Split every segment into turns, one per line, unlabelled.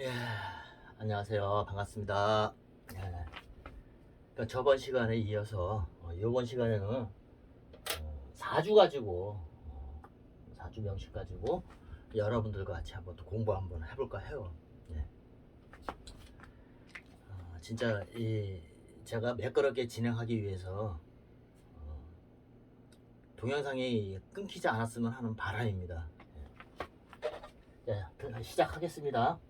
예, 안녕하세요. 반갑습니다. 예, 그러니까 저번 시간에 이어서 어, 이번 시간에는 어, 4주 가지고 어, 4주 명식 가지고 여러분들과 같이 한번 또 공부 한번 해볼까 해요. 예. 어, 진짜 이 제가 매끄럽게 진행하기 위해서 어, 동영상이 끊기지 않았으면 하는 바람입니다. 예. 자, 그- 시작하겠습니다.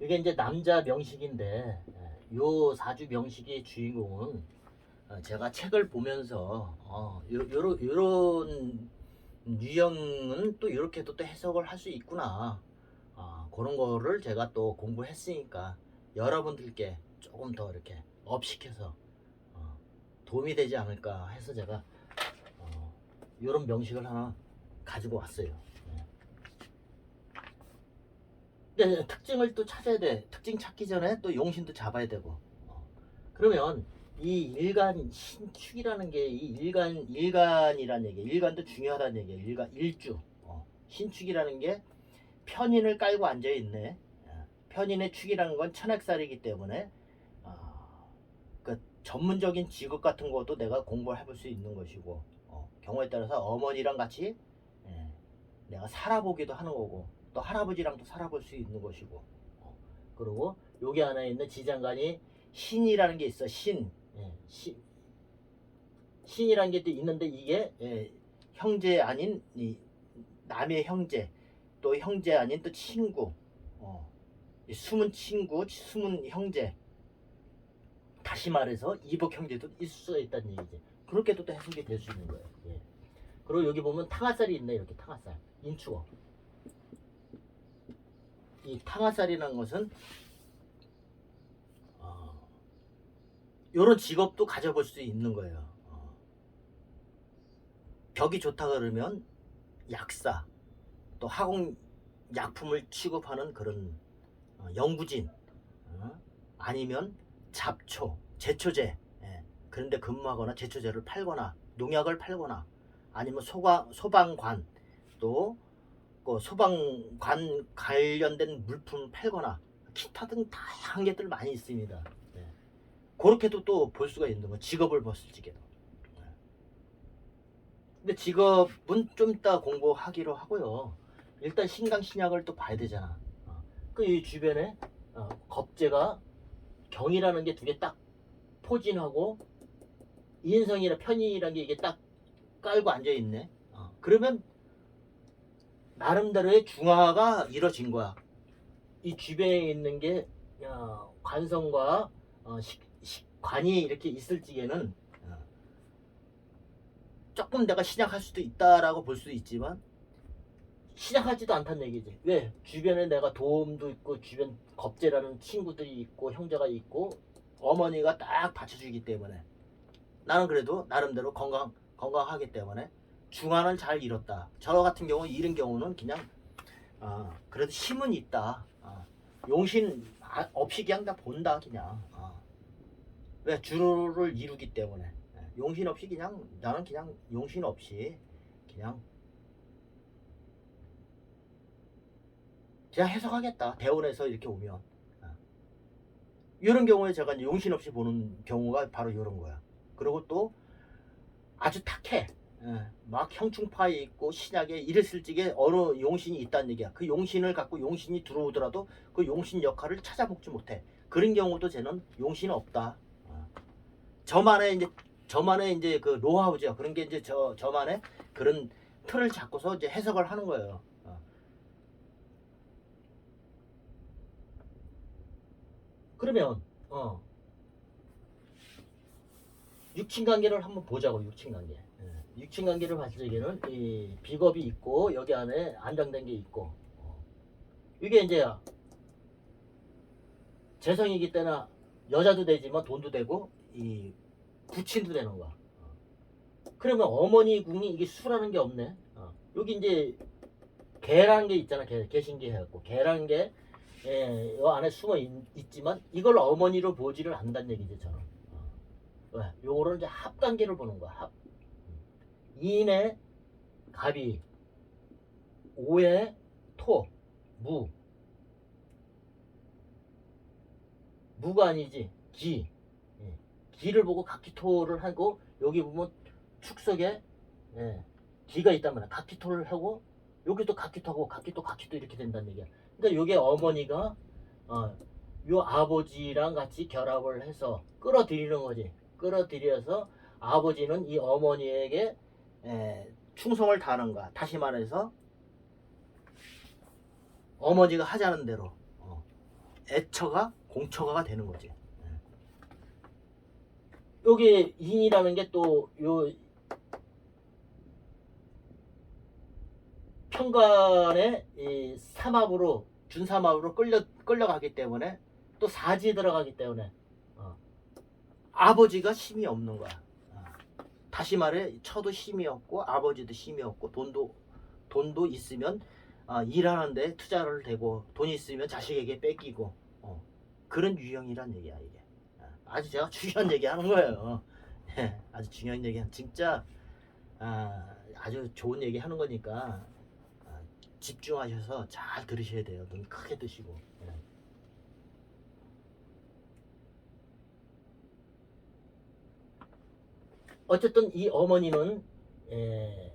이게 이제 남자 명식인데 예, 요 사주 명식의 주인공은 어, 제가 책을 보면서 어, 요, 요런, 요런 유형은 또 이렇게도 또 해석을 할 수 있구나 아, 그런 거를 제가 또 공부했으니까 여러분들께 조금 더 이렇게 업시켜서 어, 도움이 되지 않을까 해서 제가 어, 요런 명식을 하나 가지고 왔어요. 예. 네, 특징을 또 찾아야 돼. 특징 찾기 전에 또 용신도 잡아야 되고. 어. 그러면 이 일간 신축이라는 게 이 일간 일간이라는 얘기. 일간도 중요하다는 얘기예요. 일간 일주. 어. 신축이라는 게 편인을 깔고 앉아 있네. 어. 편인의 축이라는 건 천액살이기 때문에 어, 그 전문적인 직업 같은 것도 내가 공부를 해볼 수 있는 것이고 어, 경우에 따라서 어머니랑 같이 예, 내가 살아보기도 하는 거고 또 할아버지랑도 살아볼 수 있는 것이고. 어, 그리고 여기 안에 있는 지장간이 신이라는 게 있어 신, 예, 신. 신이라는 게 또 있는데 이게 예, 형제 아닌 이 남의 형제 또 형제 아닌 또 친구. 어, 이 숨은 친구 숨은 형제. 다시 말해서 이복 형제도 있을 수가 있다는 얘기지. 그렇게도 또 해석이 될 수 있는 거예요. 예. 그리고 여기 보면 탕화살이 있네 이렇게 탕화살. 인축어 이 탕화살이라는 것은 어, 이런 직업도 가져볼 수 있는 거예요. 어. 벽이 좋다 그러면 약사 또 화공 약품을 취급하는 그런 어, 연구진 어? 아니면 잡초 제초제 예. 그런데 근무하거나 제초제를 팔거나 농약을 팔거나 아니면 소가, 소방관 또 그 소방관 관련된 물품 팔거나 기타 등 다양한 것들 많이 있습니다. 네. 그렇게도 또 볼 수가 있는 거 직업을 적에도. 네. 근데 직업은 좀 이따 공부하기로 하고요. 일단 신강 신약을 또 봐야 되잖아. 그이 주변에 어, 겁재가 경이라는 게 두 개 딱 포진하고 인성이나 편이라는 게 이게 딱 깔고 앉아 있네. 어, 그러면 나름대로의 중화가 이루어진 거야. 이 주변에 있는 게 어, 관성과 어, 관이 이렇게 있을 적에는 어, 조금 내가 시작할 수도 있다라고 볼 수도 있지만 시작하지도 않다는 얘기지. 왜? 주변에 내가 도움도 있고 주변 겁재라는 친구들이 있고 형제가 있고 어머니가 딱 받쳐주기 때문에 나는 그래도 나름대로 건강 건강하기 때문에 중환을 잘 잃었다. 저 같은 경우 잃은 경우는 그냥 아, 그래도 힘은 있다. 아, 용신 아- 없이 그냥 다 본다 그냥. 아. 왜 주를 이루기 때문에 예, 용신 없이 그냥 나는 그냥 용신 없이 그냥 그냥 해석하겠다. 대원에서 이렇게 오면 아. 이런 경우에 제가 용신 없이 보는 경우가 바로 이런 거야. 그리고 또 아주 탁해. 예, 막 형충파에 있고 신약에 이랬을 적에 어느 용신이 있다는 얘기야. 그 용신을 갖고 용신이 들어오더라도 그 용신 역할을 찾아먹지 못해. 그런 경우도 쟤는 용신은 없다. 어. 저만의 이제 저만의 이제 그 노하우죠. 그런 게 이제 저 저만의 그런 틀을 잡고서 이제 해석을 하는 거예요. 어. 그러면 어 육친 관계를 한번 보자고 육친 관계. 예, 육친 관계를 봤을 적에는 이 비겁이 있고 여기 안에 안정된 게 있고 어. 이게 이제 재성이기 때문에 여자도 되지만 돈도 되고 이 부친도 되는 거야. 어. 그러면 어머니 궁이 이게 수라는 게 없네. 어. 여기 이제 개라는 게 있잖아. 개, 개신기 해갖고 개라는 게 예, 이 안에 숨어 있, 지만 이걸 어머니로 보지를 않는다는 얘기죠 저는. 어. 왜? 요거를 이제 합 관계를 보는 거야. 합. 인의 갑이, 오의 토, 무. 무가 아니지 기 예. 기를 보고 각기토를 하고 여기 보면 축석에 예. 기가 있단 말이야 각기토를 하고 여기도 각기토하고 각기토 각기토 이렇게 된다는 얘기야 그러니까 요게 어머니가 어, 요 아버지랑 같이 결합을 해서 끌어들이는 거지 끌어들여서 아버지는 이 어머니에게 에, 충성을 다하는 거야 다시 말해서 어머니가 하자는 대로 어, 애처가 공처가가 되는 거지 예. 여기 인이라는 게 또요 편간에 이 삼합으로 준삼합으로 끌려 끌려가기 때문에 또 사지 들어가기 때문에 어, 아버지가 힘이 없는 거야. 어. 다시 말해 처도 힘이 없고 아버지도 힘이 없고 돈도 돈도 있으면 어, 일하는데 투자를 대고 돈 있으면 자식에게 뺏기고 어, 그런 유형이란 얘기야 이게. 어, 아주 제가 중요한 얘기 하는 거예요. 예, 아주 중요한 얘기 진짜 아, 아주 좋은 얘기 하는 거니까 아, 집중하셔서 잘 들으셔야 돼요. 눈 크게 뜨시고. 예. 어쨌든 이 어머니는 에,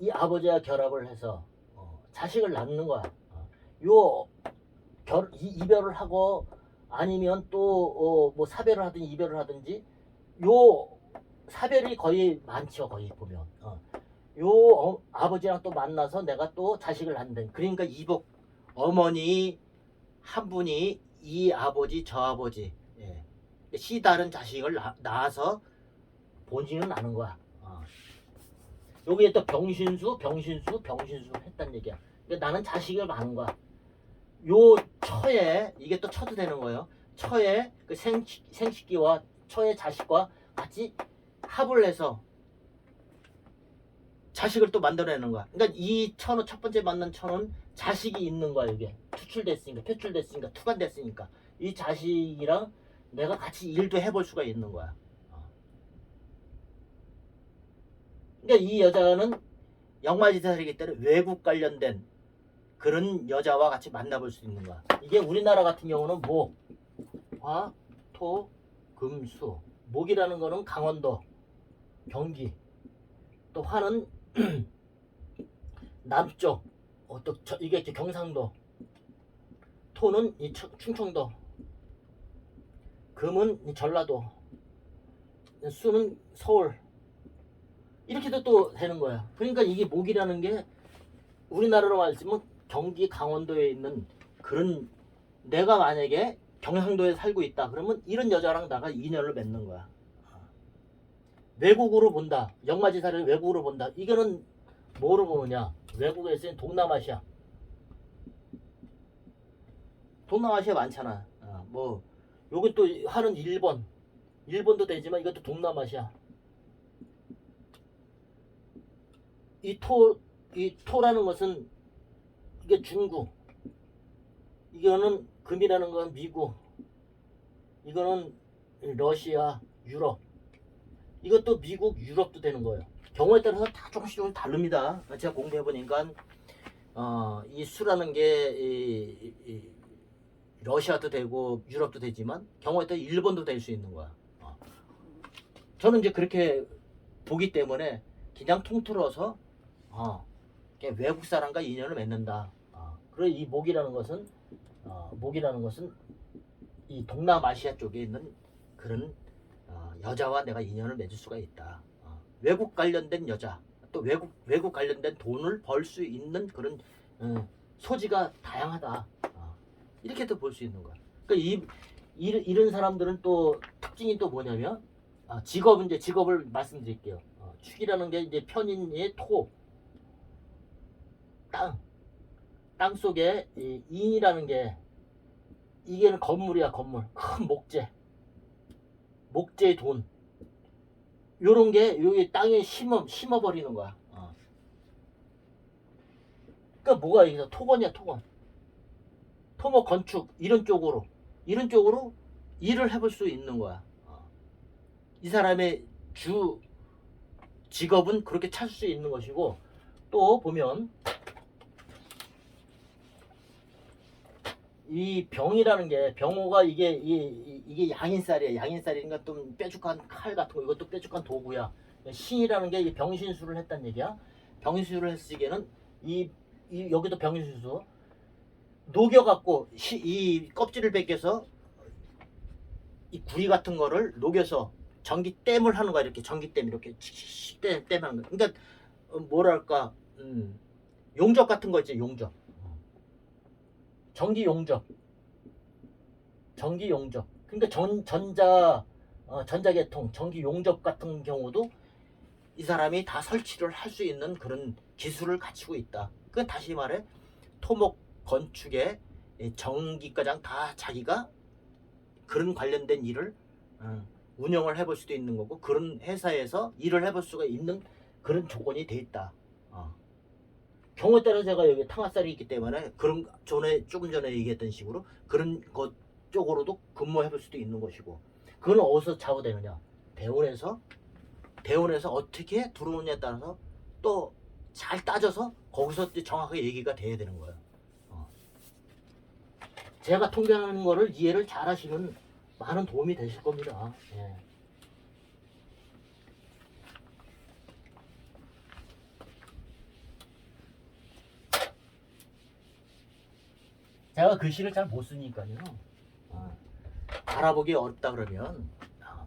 이 아버지와 결합을 해서 어, 자식을 낳는 거야. 어, 요 결, 이, 이별을 하고 아니면 또뭐 사별을 하든지 이별을 하든지 요 사별이 거의 많죠 거의 보면 어. 요 어, 아버지랑 또 만나서 내가 또 자식을 낳는 그러니까 이복 어머니 한 분이 이 아버지 저 아버지 예. 시 다른 자식을 낳, 낳아서 본인은 아는 거야 어. 여기에 또 병신수 병신수 병신수 했단 얘기야 그러니까 나는 자식을 낳은 거야 요 처에 이게 또 처도 되는 거예요 처에 그 생, 생식기와 처의 자식과 같이 합을 해서 자식을 또 만들어내는 거야. 그러니까 이 천은 첫 번째 만난 천은 자식이 있는 거야 이게 투출됐으니까 표출됐으니까 투간됐으니까 이 자식이랑 내가 같이 일도 해볼 수가 있는 거야. 어. 그러니까 이 여자는 영마지살이기 때문에 외국 관련된 그런 여자와 같이 만나볼 수 있는 거야. 이게 우리나라 같은 경우는 목, 화, 토, 금, 수. 목이라는 거는 강원도, 경기. 또 화는 남쪽, 어, 또 저, 이게 경상도. 토는 이 충- 충청도. 금은 이 전라도. 수는 서울. 이렇게도 또 되는 거야. 그러니까 이게 목이라는 게 우리나라로 말하면 경기 강원도에 있는 그런 내가 만약에 경상도에 살고 있다 그러면 이런 여자랑 나가 인연을 맺는 거야. 외국으로 본다. 영마지사를 외국으로 본다. 이거는 뭐로 보느냐? 외국에서 동남아시아. 동남아시아 많잖아. 어, 뭐 여기 또 하는 일본. 일본도 되지만 이것도 동남아시아. 이 토, 이 토라는 것은 이게 중국. 이거는 금이라는 건 미국. 이거는 러시아, 유럽. 이것도 미국, 유럽도 되는 거예요. 경우에 따라서 다 조금씩 조금 다릅니다. 제가 공부해 보니까 어, 이 수라는 게 이, 이, 러시아도 되고 유럽도 되지만 경우에 따라 일본도 될 수 있는 거야. 어. 저는 이제 그렇게 보기 때문에 그냥 통틀어서 어, 외국 사람과 인연을 맺는다. 어, 그리고 이 목이라는 것은 어, 목이라는 것은 이 동남아시아 쪽에 있는 그런 어, 여자와 내가 인연을 맺을 수가 있다. 어, 외국 관련된 여자, 또 외국 외국 관련된 돈을 벌 수 있는 그런 어, 소지가 다양하다. 어, 이렇게도 볼 수 있는 거야. 그러니까 이, 이 이런 사람들은 또 특징이 또 뭐냐면 아, 직업은 이제 직업을 말씀드릴게요. 어, 축이라는 게 이제 편인의 토, 땅, 땅 속에 이 인이라는 게 이게는 건물이야 건물. 큰 목재. 목재의 돈. 요런 게 여기 땅에 심어 심어 버리는 거야. 어. 그러니까 뭐가 여기서 토건이야 토건. 토목 건축 이런 쪽으로. 이런 쪽으로 일을 해볼 수 있는 거야. 어. 이 사람의 주 직업은 그렇게 찾을 수 있는 것이고 또 보면 이 병이라는 게 병호가 이게 이, 이- 이게 양인살이야. 양인살이니까 좀 뾰족한 칼 같은 거 이것도 뾰족한 도구야. 신이라는 게이 병신수를 했단 얘기야. 병신수를 했을 적에는 이, 이 여기도 병신수 녹여 갖고 시, 이 껍질을 벗겨서 이 구리 같은 거를 녹여서 전기 댐을 하는 거야 이렇게 전기 댐 이렇게 칙칙 댐, 댐 하는 거. 그러니까 어, 뭐랄까 음, 용접 같은 거 있지 용접. 전기 용접. 전기 용접. 그러니까 전 전자 어, 전자계통 전기 용접 같은 경우도 이 사람이 다 설치를 할 수 있는 그런 기술을 갖추고 있다. 그 다시 말해 토목 건축의 이 전기과장 다 자기가 그런 관련된 일을 어, 운영을 해볼 수도 있는 거고 그런 회사에서 일을 해볼 수가 있는 그런 조건이 돼 있다. 어. 경우에 따라 제가 여기 탕화살이 있기 때문에 그런 전에 조금 전에 얘기했던 식으로 그런 것 쪽으로도 근무해 볼 수도 있는 것이고 그건 어디서 좌우되느냐 대원에서 대원에서 어떻게 들어오느냐에 따라서 또 잘 따져서 거기서 또 정확하게 얘기가 돼야 되는 거예요. 어. 제가 통계하는 거를 이해를 잘 하시면 많은 도움이 되실 겁니다. 예. 제가 글씨를 잘 못 쓰니까요. 어, 알아보기 어렵다 그러면 아,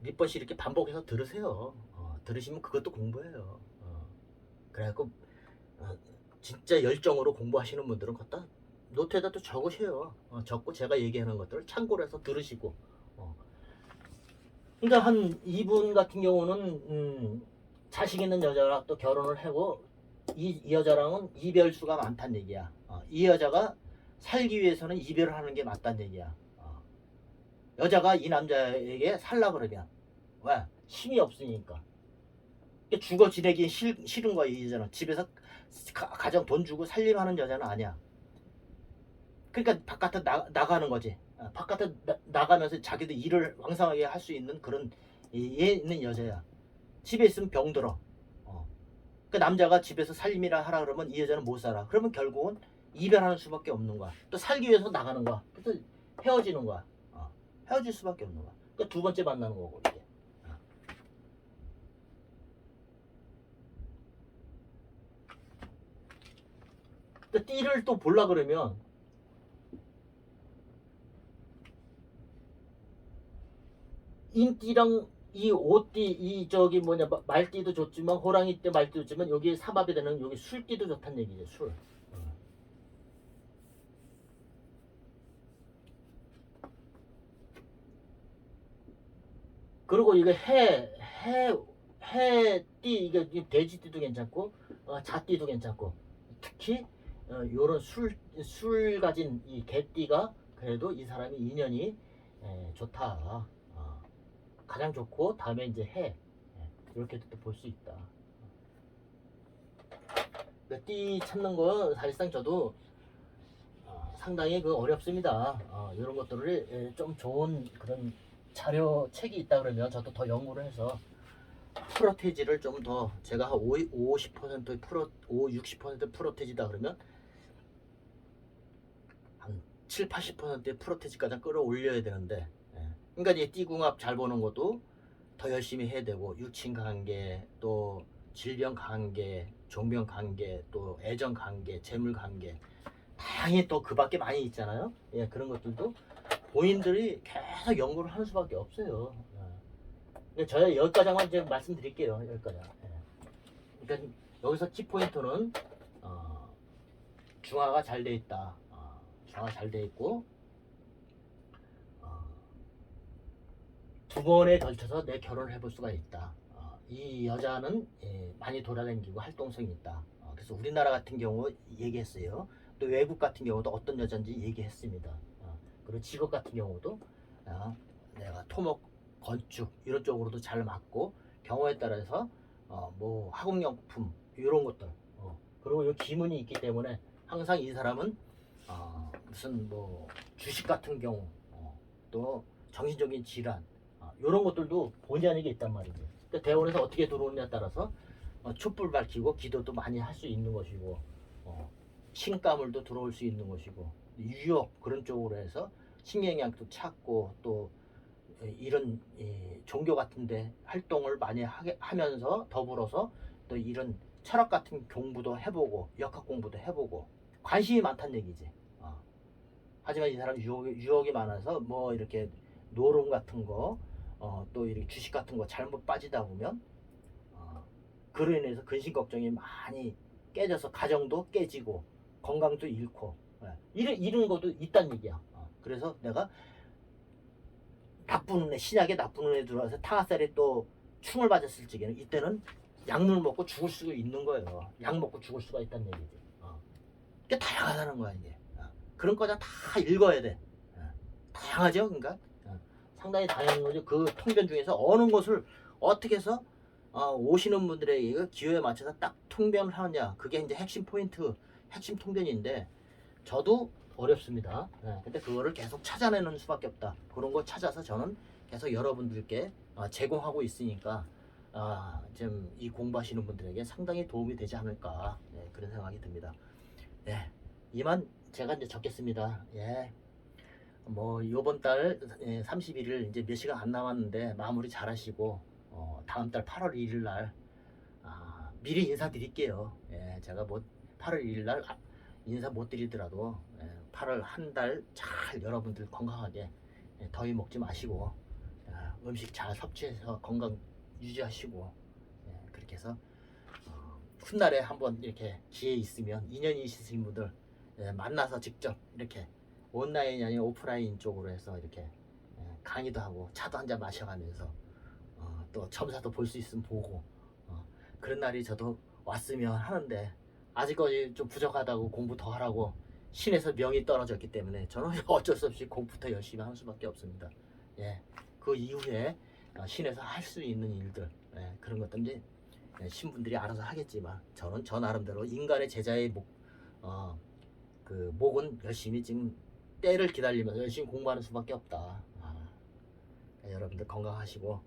몇 번씩 이렇게 반복해서 들으세요. 어, 들으시면 그것도 공부예요. 어, 그래갖고 어, 진짜 열정으로 공부하시는 분들은 갖다 노트에다 또 적으세요. 어, 적고 제가 얘기하는 것들을 참고를 해서 들으시고. 어. 그러니까 한 이분 같은 경우는 음, 자식 있는 여자랑 또 결혼을 하고 이, 이 여자랑은 이별수가 많다는 얘기야. 어, 이 여자가 살기 위해서는 이별을 하는 게 맞다는 얘기야. 어. 여자가 이 남자에게 살라 그러면 왜? 힘이 없으니까. 죽어 지내기 싫, 싫은 거야 이 여자는. 집에서 가, 가정 돈 주고 살림하는 여자는 아니야. 그러니까 바깥에 나, 나가는 거지. 어, 바깥에 나, 나가면서 자기도 일을 왕성하게 할 수 있는 그런 예 있는 여자야. 집에 있으면 병들어. 어. 그 남자가 집에서 살림이라 하라 그러면 이 여자는 못 살아. 그러면 결국은 이별하는 수밖에 없는 거야. 또 살기 위해서 나가는 거야. 그래서 헤어지는 거야. 어. 헤어질 수밖에 없는 거야. 그러니까 두 번째 만나는 거고 이게. 어. 또 띠를 또 볼라 그러면 인띠랑 이 오띠 이 저기 뭐냐 마- 말띠도 좋지만 호랑이 띠 말띠도 좋지만 여기 삼합이 되는 여기 술띠도 좋다는 얘기죠 술. 어. 그리고 이거 해 해 해띠 이게 이 돼지띠도 괜찮고 어, 자띠도 괜찮고 특히 어, 요런 술 술 가진 이 개띠가 그래도 이 사람이 인연이 에, 좋다. 어. 가장 좋고 다음에 이제 해 예, 이렇게 또볼 수 있다. 그띠 찾는 거 사실상 저도 어, 상당히 그 어렵습니다. 어, 이런 것들을 예, 좀 좋은 그런 자료 책이 있다 그러면 저도 더 연구를 해서 프로테지를 좀 더 제가 한50% 프로 5, 60% 프로테지다 그러면 한 7, 80%의 프로테지까지 끌어올려야 되는데 예. 그러니까 이제 띠궁합 잘 보는 것도 더 열심히 해야 되고 유친 관계 또 질병 관계 종병 관계 또 애정 관계 재물 관계 다양히 또 그 밖에 많이 있잖아요. 예 그런 것들도 본인들이 계속 연구를 하는 수밖에 없어요. 예. 근데 저희 여기까지만 이제 말씀드릴게요. 여기까지 예. 그러니까 여기서 키 포인트는 어, 중화가 잘 돼 있다. 어, 중화가 잘 돼 있고 어, 두 번에 걸쳐서 내 결혼을 해볼 수가 있다. 어, 이 여자는 예, 많이 돌아다니고 활동성이 있다. 어, 그래서 우리나라 같은 경우 얘기했어요. 또 외국 같은 경우도 어떤 여자인지 얘기했습니다. 어, 그리고 직업 같은 경우도 어, 내가 토목, 건축 이런 쪽으로도 잘 맞고 경우에 따라서 어, 뭐 학업용품 이런 것들 어, 그리고 이 기문이 있기 때문에 항상 이 사람은 어, 무슨 뭐 주식 같은 경우 어, 또 정신적인 질환 이런 것들도 본의 아니게 있단 말이죠. 그러니까 대원에서 어떻게 들어오느냐에 따라서 어, 촛불 밝히고 기도도 많이 할 수 있는 것이고 어, 신가물도 들어올 수 있는 것이고 유혹 그런 쪽으로 해서 신경량도 찾고 또 이런 이 종교 같은데 활동을 많이 하게, 하면서 더불어서 또 이런 철학 같은 공부도 해보고 역학 공부도 해보고 관심이 많다는 얘기지. 어. 하지만 이 사람 유혹, 유혹이 많아서 뭐 이렇게 노름 같은 거, 어, 또 이렇게 주식 같은 거 잘못 빠지다 보면 어, 그로 인해서 근심 걱정이 많이 깨져서 가정도 깨지고 건강도 잃고 예. 이런 이런 것도 있단 얘기야. 어, 그래서 내가 나쁜 애 신약에 나쁜 애 들어와서 타가살이 또 충을 맞았을 적에는 이때는 약물 먹고 죽을 수가 있는 거예요. 약 먹고 죽을 수가 있다는 얘기지. 어. 그게 다양하다는 거야 이게. 어. 그런 거다 다 읽어야 돼. 어. 다양하죠, 그러니까 어. 상당히 다양한 거죠. 그 통변 중에서 어느 것을 어떻게 해서 어, 오시는 분들에게 그 기호에 맞춰서 딱 통변을 하느냐 그게 이제 핵심 포인트, 핵심 통변인데 저도 어렵습니다. 예, 근데 그거를 계속 찾아내는 수밖에 없다. 그런 거 찾아서 저는 계속 여러분들께 어, 제공하고 있으니까 아, 좀이 공부하시는 분들에게 상당히 도움이 되지 않을까 예, 그런 생각이 듭니다. 예, 이만 제가 이제 적겠습니다. 예. 뭐 요번 달 예, 31일 이제 몇 시간 안 남았는데 마무리 잘 하시고 어, 다음 달 8월 1일 날 아, 미리 인사드릴게요. 예, 제가 뭐 8월 1일 날 아, 인사 못 드리더라도 예, 8월 한 달 잘 여러분들 건강하게 예, 더위 먹지 마시고 아, 음식 잘 섭취해서 건강 유지하시고 예, 그렇게 해서 어, 훗날에 한번 이렇게 기회 있으면 인연이 있으신 분들 예, 만나서 직접 이렇게 온라인이 아니라 오프라인 쪽으로 해서 이렇게 예, 강의도 하고 차도 한 잔 마셔가면서 어, 또 점사도 볼 수 있으면 보고 어, 그런 날이 저도 왔으면 하는데 아직까지 좀 부족하다고 공부 더 하라고 신에서 명이 떨어졌기 때문에 저는 어쩔 수 없이 공부부터 열심히 하는 수밖에 없습니다. 예, 그 이후에 어, 신에서 할 수 있는 일들 예, 그런 것들 이제 예, 신분들이 알아서 하겠지만 저는 저 나름대로 인간의 제자의 목, 어, 그 목은 열심히 지금 때를 기다리면서 열심히 공부하는 수밖에 없다. 아, 여러분들 건강하시고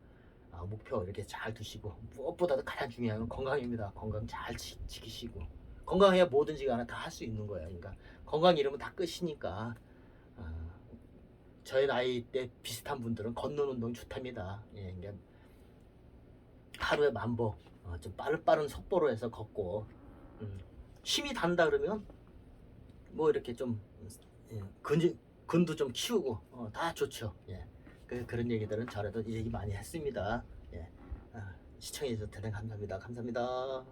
아, 목표 이렇게 잘 두시고 무엇보다도 가장 중요한 건 건강입니다. 건강 잘 지, 지키시고 건강해야 뭐든지 간에 다할 수 있는 거예요. 그러니까 건강 잃으면 다 끝이니까 아, 저희 나이 때 비슷한 분들은 걷는 운동 좋답니다. 예, 그러니까 하루에 만보 어, 좀 빠른 빠른 속도로 해서 걷고 음, 힘이 단다 그러면 뭐 이렇게 좀 예, 근, 근도 좀 키우고 어, 다 좋죠. 예. 그, 그런 얘기들은 저라도 얘기 많이 했습니다. 예. 아, 시청해주셔서 대단히 감사합니다. 감사합니다.